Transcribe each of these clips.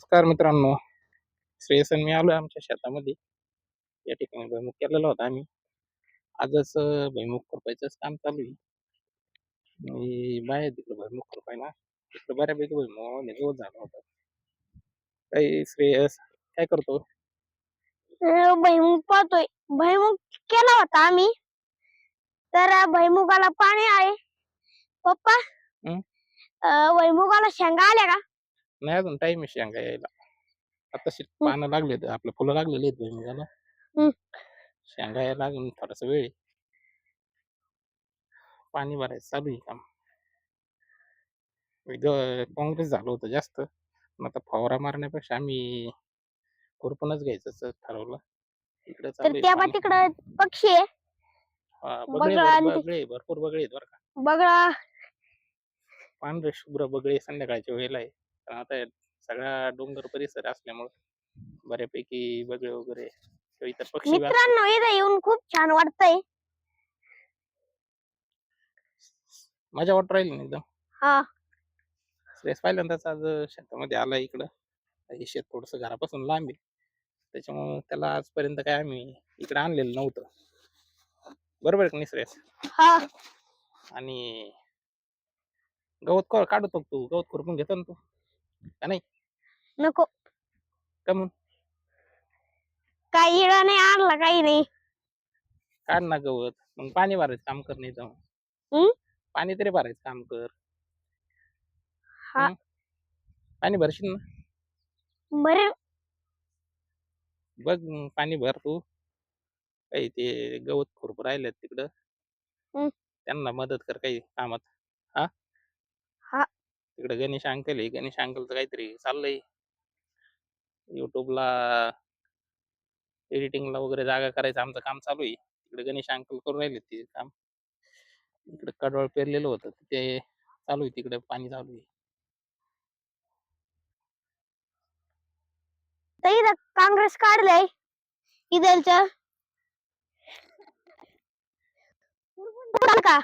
नमस्कार मित्रांनो. श्रेयसन मी आलोय आमच्या शेतामध्ये. या ठिकाणी भैमुख केलेला होता आम्ही. आजच भैमुख खुरपायचंच काम चालू आहे. मी बाहेर तिकडे भैमुख खुरपायला तिकडे बऱ्यापैकी भैमुख गवत झाला होता. काही श्रेयस काय करतो? भुईमुग पाहतोय. भुईमुग केला होता आम्ही. तर अं, भुईमुगाला पाणी आहे. पप्पा? अं, भुईमुगाला शेंगा आल्या का? नाही अजून टाइम शेंगा यायला. आताशी पानं लागले आपले फुलं लागलेली आहेत भैमुगाला हं. शेंगा यायला अजून थोडासा वेळ आहे. पाणी भरायचं चालू आहे काम. काँग्रेस झालं होतं जास्त पण आता फवारा मारण्यापेक्षा आम्ही खुरपूनच घ्यायचं असं ठरवलं. इकडे तर चालू आहे त्या. तिकडं पक्षी आहे? हा, बगळे बगळा भर- आणि ते- बगळे भरपूर बगळे आहेत बरं का. बगळा. पांढरे शुभ्र बगळे संध्याकाळच्या वेळेला आहे. कारण आता सगळा डोंगर परिसर असल्यामुळं बऱ्यापैकी बगळे वगैरे किंवा इतर पक्षी. मित्रांनो इथं येऊन खूप छान वाटतंय. मजा वाटू राहील ना एकदम. हा. पहिल्यांदाच आज शेतामध्ये आला इकडं. हे शेत थोडस घरापासून लांब आहे. त्याच्यामुळं त्याला आजपर्यंत काय आम्ही इकडे आणलेलं नव्हतं. बरोबर आहे का हा. आणि गवत काढतो तू गवत खुरपून घेतो ना तू. का नाही? नको. का म्हणून काही इळा नाही आणला काही नाही. काढ ना गवत. मग पाणी भरायचं काम कर नाही हं? पाणी तरी भरायचं काम कर. हा. पाणी भरशील ना? बरे बघ मग पाणी भर तू. काही ते गवत खुरप राहिलेत तिकडं. त्यांना मदत कर काही कामात. हा. तिकडे गणेश अंकल आहे. गणेश अंकलचं काहीतरी चाललंय. युट्यूबला एडिटिंगला वगैरे जागा करायचं आमचं काम चालू आहे. तिकडे गणेश अंकल करून राहिले ते काम. इकडे कडवळ पेरलेलं होतं. ते चालू आहे. तिकडे पाणी चालू आहे. काँग्रेस काढलंय. इथलचं का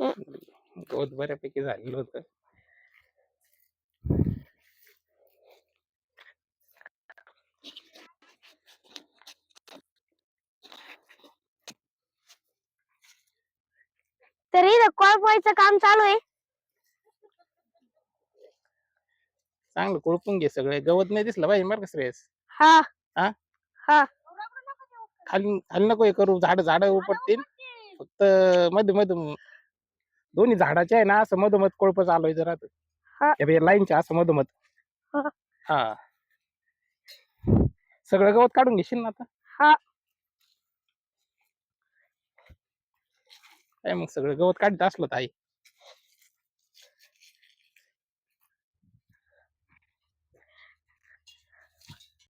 गवत बऱ्यापैकी झालेलं होतं. तर इथं कॉळपायचं काम चालू आहे. चांगलं कुळपून घे सगळे. गवत नाही दिसलं पाहिजे बरं का श्रेयस? हा. हा? हा. खाली खाली नको हे करू. झाड झाड उपटतील. फक्त मध्ये मध्ये दोन्ही झाडाचे आहे ना असं मधोमध कोळप चालवायचं राहतं हा. लाईनच्या असं मधोमध हा. हा सगळं गवत काढून घेशील ना आता हा. काय मग सगळं गवत काढत असलं तर आई